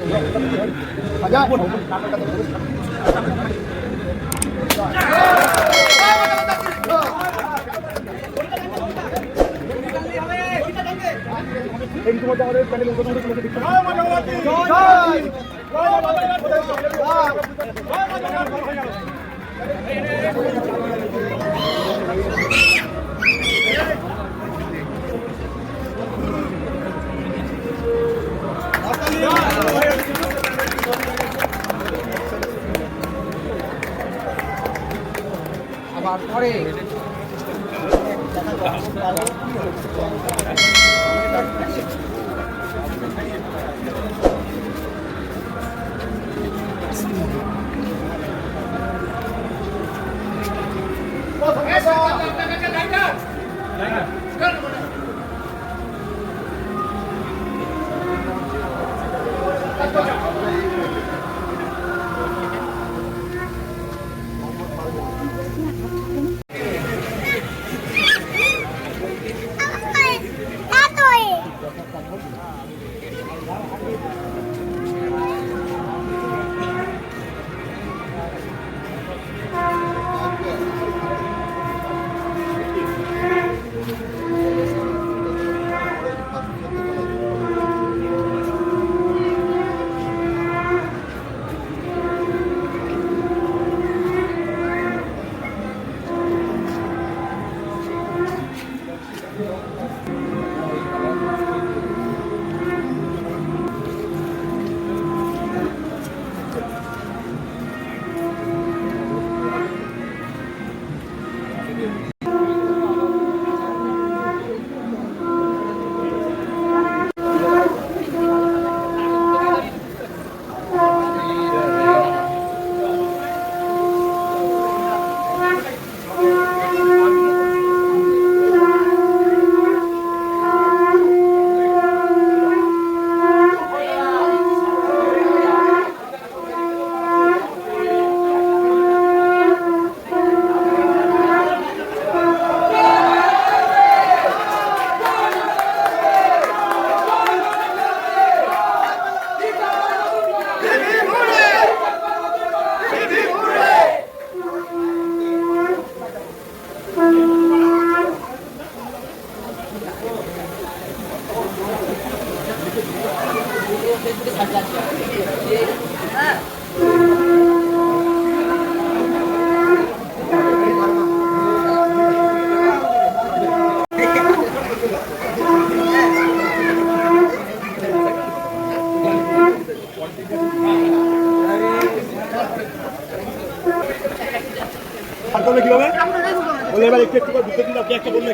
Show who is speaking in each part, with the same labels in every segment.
Speaker 1: আমাদের আর একটু একটু করে ঢুকে দিন আপনি একটা বললে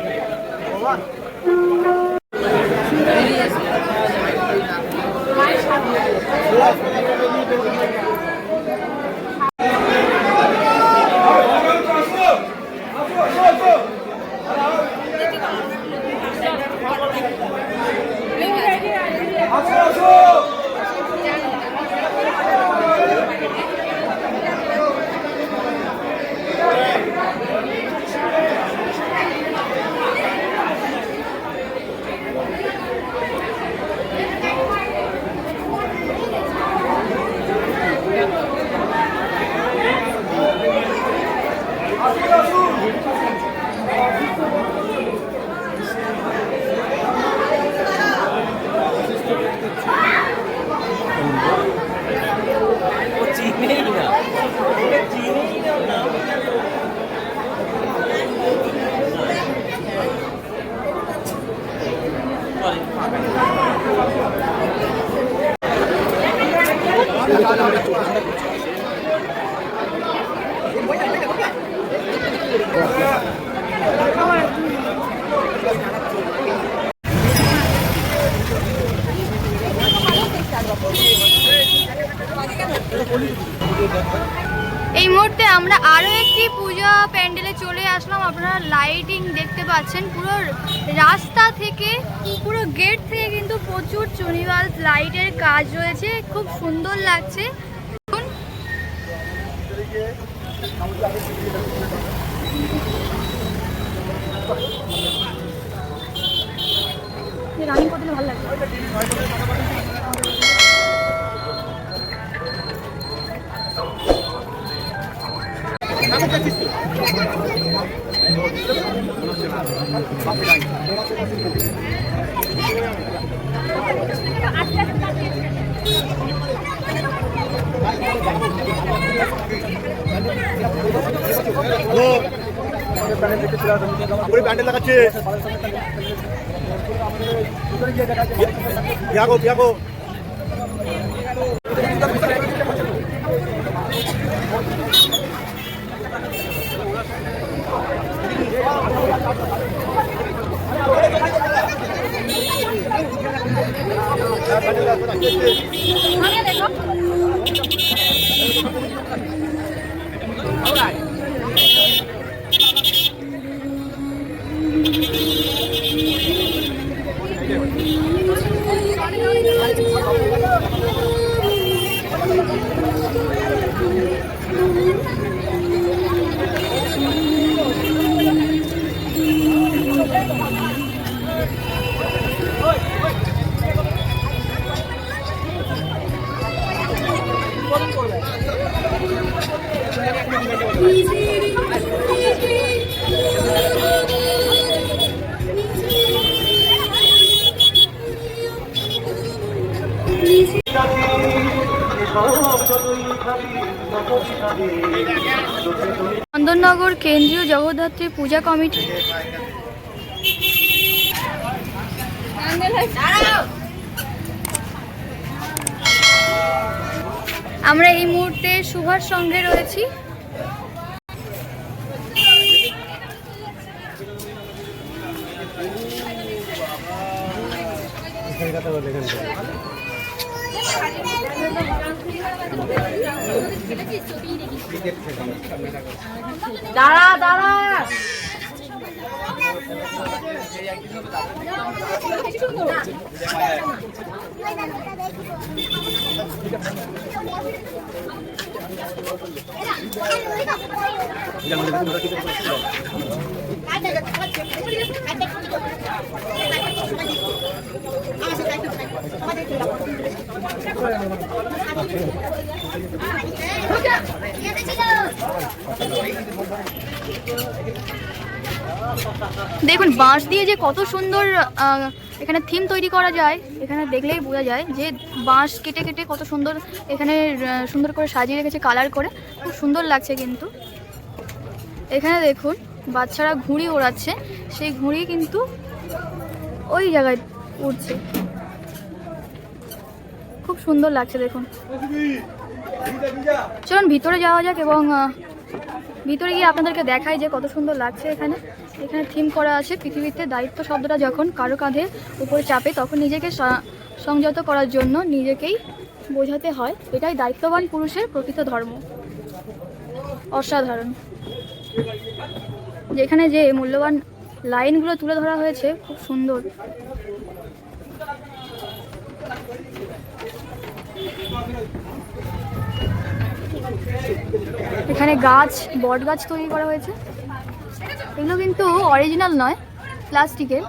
Speaker 2: এই মুহূর্তে আমরা আরও একটি পূজা প্যান্ডেলে চলে আসলাম। আপনারা লাইটিং দেখতে পাচ্ছেন। পুরো রাস্তা থেকে, পুরো গেট থেকে কিন্তু প্রচুর চুনিবাল লাইটের কাজ রয়েছে। খুব সুন্দর লাগছে দেখুন। রানিং করতে ভালো লাগছে
Speaker 1: প্যান্ডেল লাগাচ্ছে বিয়াগো বিয়াগো 谢谢
Speaker 2: চন্দননগর কেন্দ্রীয় জগদ্ধাত্রী পূজা কমিটি। আমরা এই মুহূর্তে সুভাষ সঙ্গে রয়েছি।
Speaker 3: দাঁড়া দাঁড়া।
Speaker 2: দেখুন, বাঁশ দিয়ে যে কত সুন্দর এখানে থিম তৈরি করা যায়, এখানে দেখলেই বোঝা যায় যে বাঁশ কেটে কেটে কত সুন্দর এখানে সুন্দর করে সাজিয়ে রেখেছে কালার করে। খুব সুন্দর লাগছে কিন্তু। এখানে দেখুন, বাচ্চারা ঘুড়ি ওড়াচ্ছে, সেই ঘুড়ি কিন্তু ওই জায়গায় উড়ছে। খুব সুন্দর লাগছে দেখুন। চলুন ভিতরে যাওয়া যাক এবং ভিতরে গিয়ে আপনাদেরকে দেখাই যে কত সুন্দর লাগছে এখানে। এখানে থিম করা আছে পৃথিবীতে দায়িত্ব শব্দটা যখন কারও কাঁধে উপরে চাপে, তখন নিজেকে সংযত করার জন্য নিজেকেই বোঝাতে হয়। এটাই দায়িত্ববান পুরুষের প্রকৃত ধর্ম। অসাধারণ। যেখানে যে মূল্যবান লাইনগুলো তুলে ধরা হয়েছে, খুব সুন্দর। এখানে গাছ বট গাছ তৈরি করা হয়েছে। এগুলো কিন্তু অরিজিনাল নয় প্লাস্টিকের।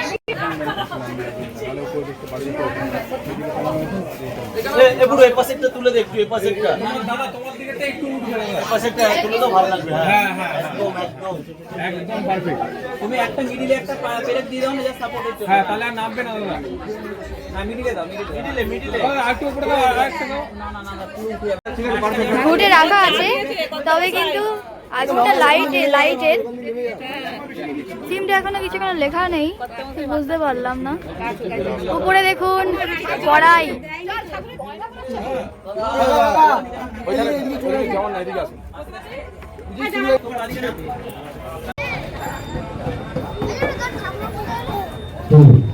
Speaker 4: এ পুরো এই পাশেরটা তুলে দে একটু এই পাশেরটা।
Speaker 5: দাদা তোমার দিকেটা একটু উঠবে
Speaker 4: এই পাশেরটা তুলে তো ভালো লাগবে হ্যাঁ।
Speaker 5: হ্যাঁ হ্যাঁ
Speaker 4: একদম একদম।
Speaker 5: একদম পারফেক্ট
Speaker 6: তুমি একটা মিডিলে একটা পেরেক দিয়ে দাও না যা সাপোর্টের জন্য।
Speaker 5: হ্যাঁ তাহলে আর নামবে না দাদা।
Speaker 6: মিডিলে দাও মিডিলে
Speaker 4: মিডিলে মিডিলে
Speaker 5: আর একটু উপরে দাও আর একটা দাও।
Speaker 6: না না না না পুরো উঠে যাবে
Speaker 2: ঘুটে রাখা আছে তবে কিন্তু আজকে লাইটে লাইটের থিমটা এখনও কিছু কোনো লেখা নেই বুঝতে পারলাম না উপরে দেখুন কড়াই
Speaker 7: Thank you.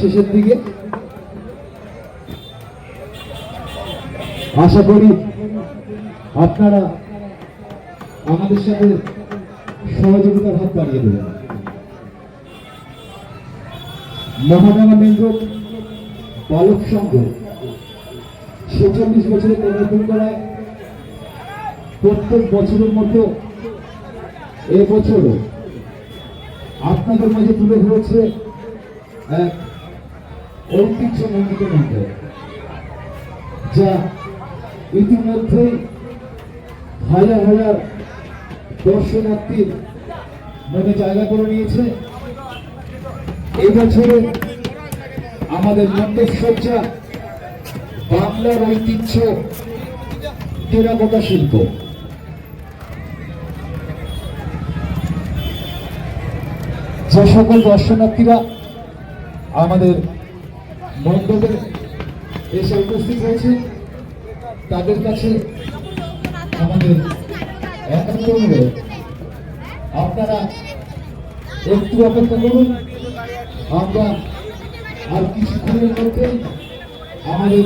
Speaker 7: শেষের দিকে। আশা করি আপনারা আমাদের সাথে সহযোগিতার হাত বাড়িয়ে দেবেন। মহামারা মেন্দ্র বালক সংঘ, ছেচল্লিশ বছরে পদার্পণ করায় প্রত্যেক বছরের মতো এবছরও আপনাদের মাঝে তুলে ধরেছে এক ঐতিহ্যমণ্ডিত মন্দির যা ইতিমধ্যেই হাজার হাজার দর্শনার্থীর মনে জায়গা করে নিয়েছে। এই বছরে আমাদের মন্ডপসজ্জা বাংলার ঐতিহ্য টেরাকোটা শিল্প। যে সকল দর্শনার্থীরা আমাদের মণ্ডপে এসে উপস্থিত হয়েছে। তাদের কাছে আমাদের একান্ত অনুরোধ, আপনারা একটু অপেক্ষা করুন। আমরা আর কিছুক্ষণের মধ্যে আমাদের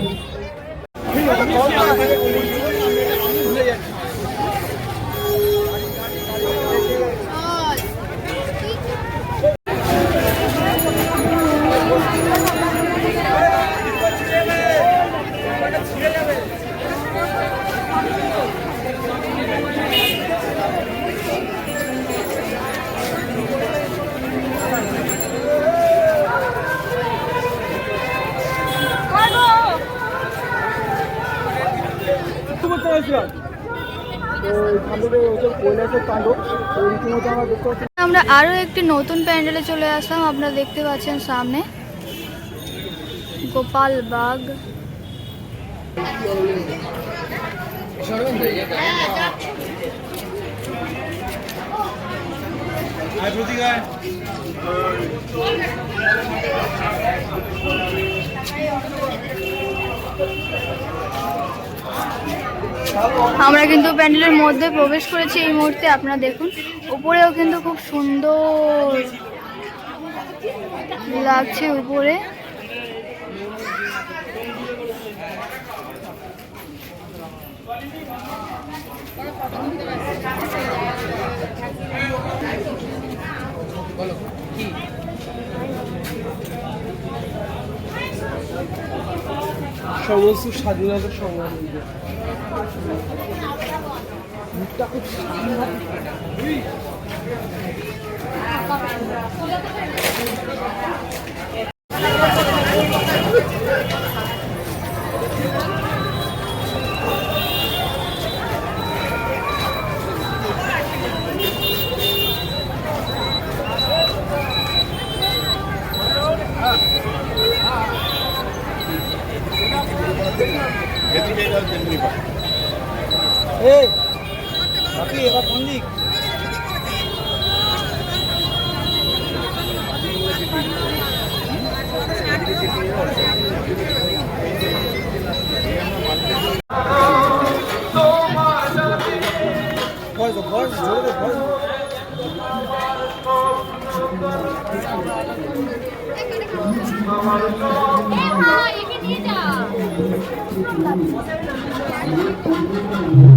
Speaker 1: আমরা
Speaker 2: আরও একটি নতুন প্যান্ডেলে চলে আসলাম আপনারা দেখতে পাচ্ছেন সামনে। গোপাল বাগ। আমরা কিন্তু প্যান্ডেলের মধ্যে প্রবেশ করেছি এই মুহূর্তে, আপনারা দেখুন। উপরেও কিন্তু খুব সুন্দর লাগছে উপরে।
Speaker 1: সমস্ত স্বাধীনতার সংগ্রাম
Speaker 6: এই বাকি এবার কোন দিক। ভয়েস ভয়েস জোরে ভয়েস
Speaker 7: আপনাদের স্বাধীন হবেন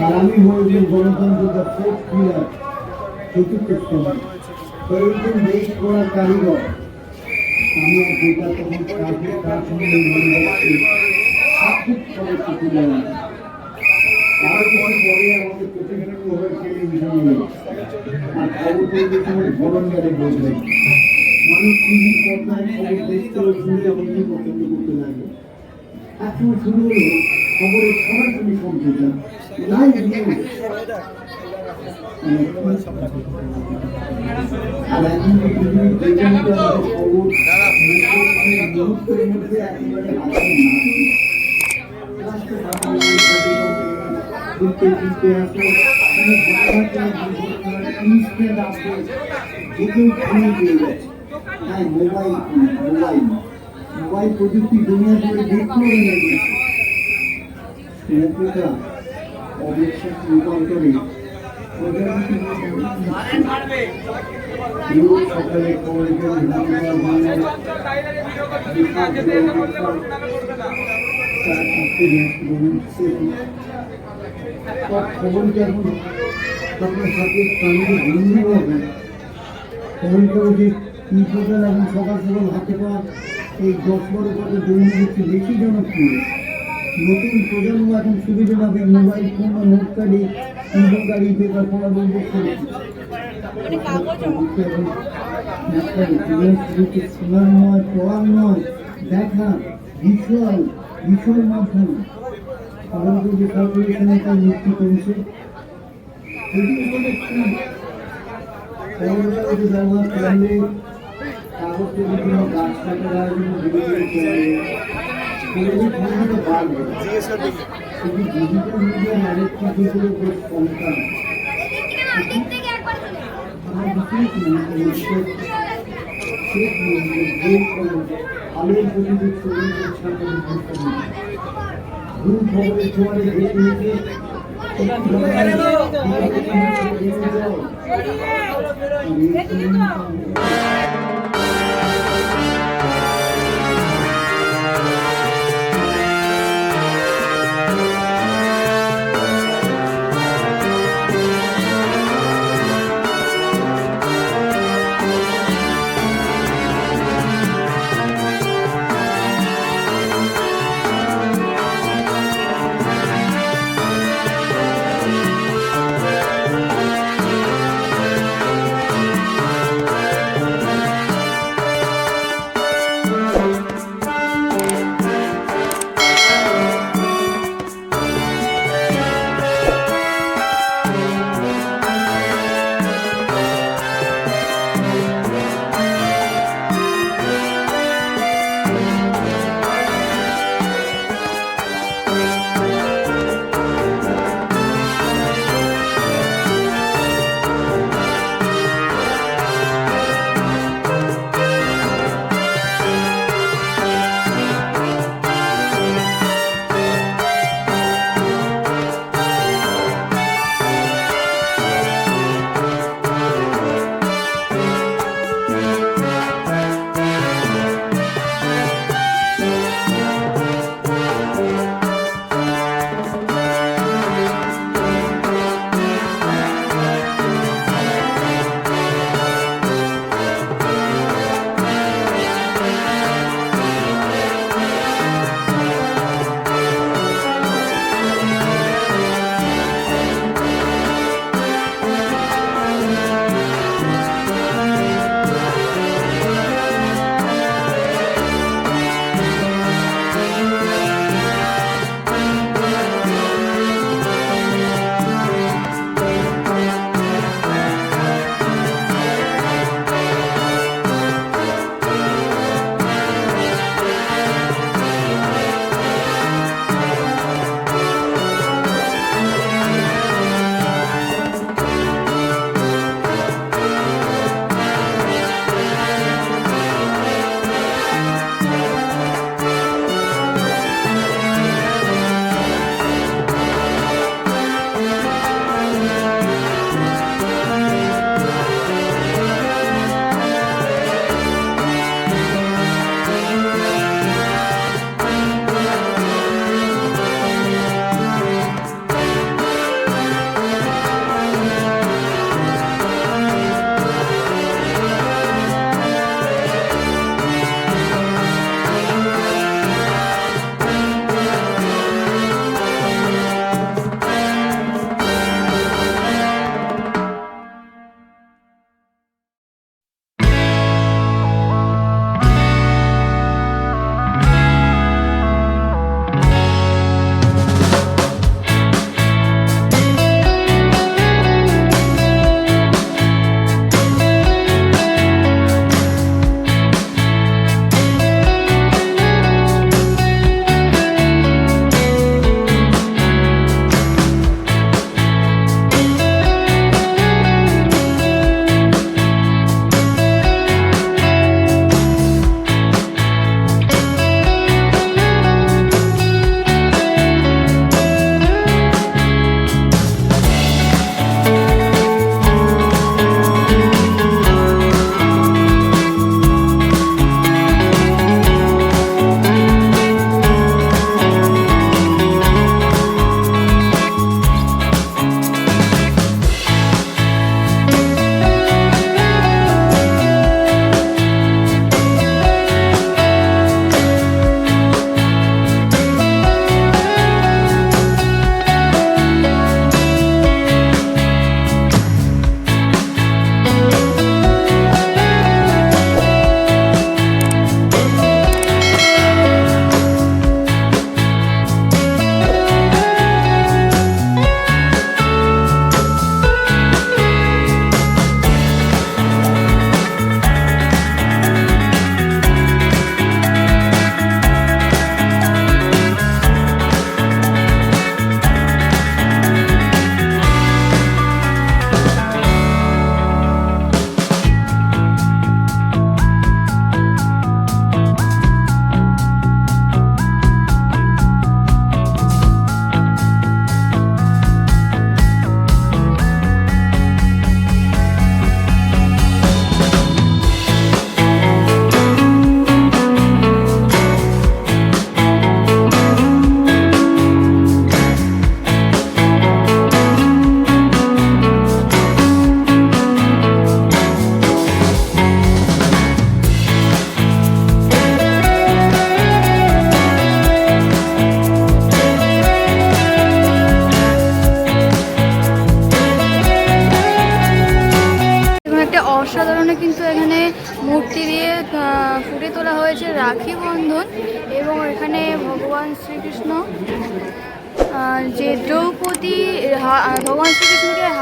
Speaker 7: আর আমি হয়েছি গণতন্ত্র দ্য ফোর্থ পিলার চতুর্থ স্তম্ভ প্রয়োজন দেশ করার কারিগর আমি আর যেটা তখন কাজে কাজ নিয়ে মনে রাখছি সার্থক সদস্য তুলে আনি আর কিছু পরে আমাকে প্রতিনিধিত্ব হয়ে টেলিভিশন আর খবর পরিবেশনের ভলন্টারে বসলেন মানুষ টিভির পর্দায় খবর দেখতে ও আমাকে পছন্দ করতে লাগল? একসময় শুরু হলো খবরের সরাসরি সম্প্রচার লাইভ আর এখন খবর মুহূর্তের মধ্যে একেবারে। ঘুরতে ঘুরতে আসো মানে ইনস্ট্যান্ট আপডেট যে কেউ ফোনে পেয়ে যাচ্ছে হ্যাঁ মোবাইল ফোন, মোবাইল। মোবাইল প্রযুক্তি দুনিয়া জুড়ে দেখতে হয়ে গেছে। স্নেহতা অবিশ্বাস রূপান্তরে সকালে কলেজের ধারণা বাংলা তার খবর যখন সাথে যে ইন্টারনেট এখন সকাল সকাল হাতে পাওয়া এই দশ বারো কত দৈনিক বেশি জনপ্রিয়। নতুন প্রজন্ম এখন সুবিধা পাবে মোবাইল ফোন ও নোট কার্ডে ইন্ডো গাড়ি পেপার পড়া বন্ধ করেছে শোনার নয় পড়ার নয় দেখা ভিজুয়াল ভিজুয়াল মাধ্যম। যে কর্পোরেশনে তার মুক্তি করেছে ব্যবহার করলে কাগজ তৈরির জন্য গাছ কাটা দেওয়ার জন্য বিরোধী বাড়বে শুধু ডিজিটাল গুরু খবরের
Speaker 2: ছোঁয়ারে এই মুহূর্তে Thank you.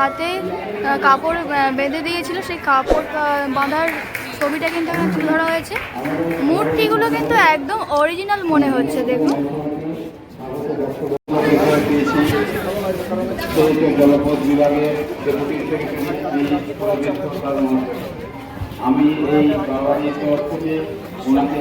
Speaker 2: হাতে কাপড় বেঁধে দিয়েছিল সেই কাপড় বাঁধার ছবিটা কিন্তু এখানে তুলে ধরা হয়েছে মূর্তিগুলো কিন্তু একদম অরিজিনাল মনে হচ্ছে, দেখুন।
Speaker 7: আমি এই তরফ থেকে ওনাকে